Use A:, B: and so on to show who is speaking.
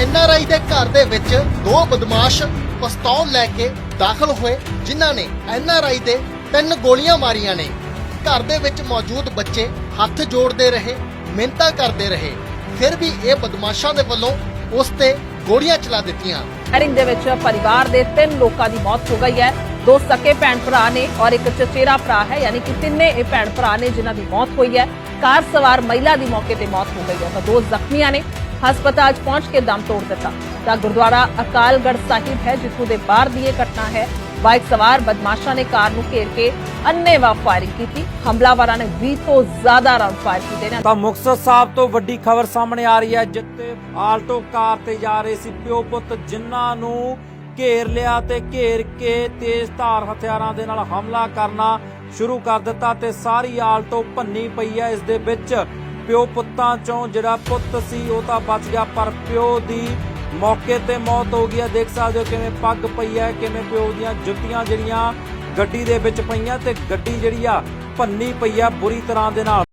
A: N R I ਦੇ ਘਰ ਦੇ ਵਿੱਚ ਦੋ ਬਦਮਾਸ਼ ਪਿਸਤੌਲ ਲੈ ਕੇ ਦਾਖਲ ਹੋਏ, ਜਿਨ੍ਹਾਂ ਨੇ ਐਨਆਰਆਈ ਦੇ ਤਿੰਨ ਗੋਲੀਆਂ ਮਾਰੀਆਂ ਨੇ। ਘਰ ਦੇ ਵਿੱਚ ਮੌਜੂਦ ਬੱਚੇ ਹੱਥ ਜੋੜਦੇ ਰਹੇ, ਮਿਹਨਤਾਂ ਕਰਦੇ ਰਹੇ। ਫਿਰ ਵੀ ਇਹ ਬਦਮਾਸ਼ਾਂ ਦੇ ਵੱਲੋਂ ਉਸ ਤੇ ਗੋਲੀਆਂ ਚਲਾ ਦਿੱਤੀਆਂ।
B: ਫਾਇਰਿੰਗ ਦੇ ਵਿੱਚ ਪਰਿਵਾਰ ਦੇ ਤਿੰਨ ਲੋਕਾਂ ਦੀ ਮੌਤ ਹੋ ਗਈ ਹੈ। ਦੋ ਸਕੇ ਭੈਣ ਭਰਾ ਨੇ ਔਰ ਇੱਕ ਚਚੇਰਾ ਭਰਾ ਹੈ, ਯਾਨੀ ਕਿ ਤਿੰਨੇ ਇਹ ਭੈਣ ਭਰਾ ਨੇ ਜਿਨ੍ਹਾਂ ਦੀ ਮੌਤ ਹੋਈ ਹੈ। ਕਾਰ ਸਵਾਰ ਮਹਿਲਾ ਦੀ ਮੌਕੇ ਤੇ ਮੌਤ ਹੋ ਗਈ ਹੈ, ਤਾਂ ਦੋ ਜ਼ਖਮੀਆਂ ਨੇ। ਹਸਪਤਾਲ 'ਚ ਪਹੁੰਚ ਕੇ ਦਮ ਤੋੜ ਦਿੱਤਾ। ਤਾਂ ਗੁਰਦੁਆਰਾ ਅਕਾਲਗੜ੍ਹ ਸਾਹਿਬ ਹੈ, ਜਿੱਥੋਂ ਦੇ ਬਾਹਰ ਦੀ ਇਹ ਘਟਨਾ ਹੈ। ਬਾਈਕ ਸਵਾਰ ਬਦਮਾਸ਼ਾਂ ਨੇ ਕਾਰ ਨੂੰ ਘੇਰ ਕੇ ਅੰਨ੍ਹੇਵਾਹ ਫਾਇਰਿੰਗ ਕੀਤੀ। ਹਮਲਾਵਰਾਂ ਨੇ 20 ਤੋਂ ਜ਼ਿਆਦਾ ਰਾਉਂਡ ਫਾਇਰ ਕੀਤੇ ਨੇ।
C: ਤਾਂ ਮੁਕਤਸਰ ਸਾਹਿਬ ਤੋਂ ਵੱਡੀ ਖਬਰ ਸਾਹਮਣੇ ਆ ਰਹੀ ਹੈ ਜਿੱਤੇ ਆਲਟੋ ਕਾਰ ਤੇ ਜਾ ਰਹੇ ਸੀ ਪਿਓ ਪੁੱਤ, ਜਿਨ੍ਹਾਂ ਨੂੰ ਘੇਰ ਲਿਆ ਤੇ ਘੇਰ ਕੇ ਤੇਜ਼ ਧਾਰ ਹਥਿਆਰਾਂ ਦੇ ਨਾਲ ਹਮਲਾ ਕਰਨਾ ਸ਼ੁਰੂ ਕਰ ਦਿੱਤਾ ਤੇ ਸਾਰੀ ਆਲਟੋ ਭੰਨੀ ਪਈ ਹੈ। ਇਸ ਦੇ ਵਿੱਚ ਪਿਓ ਪੁੱਤਾਂ ਚੋਂ ਜਿਹੜਾ ਪੁੱਤ ਸੀ, ਉਹ ਤਾਂ ਬਚ ਗਿਆ, ਪਰ ਪਿਓ ਦੀ ਮੌਕੇ ਤੇ ਮੌਤ ਹੋ ਗਈ ਹੈ। ਦੇਖ ਸਕਦੇ ਹੋ ਕਿਵੇਂ ਪੱਗ ਪਈ ਹੈ, ਕਿਵੇਂ ਪਿਓ ਦੀਆਂ ਜੁੱਤੀਆਂ ਜਿਹੜੀਆਂ ਗੱਡੀ ਦੇ ਵਿੱਚ ਪਈਆਂ ਤੇ ਗੱਡੀ ਜਿਹੜੀ ਆ ਭੰਨੀ ਪਈ ਆ ਬੁਰੀ ਤਰ੍ਹਾਂ ਦੇ ਨਾਲ।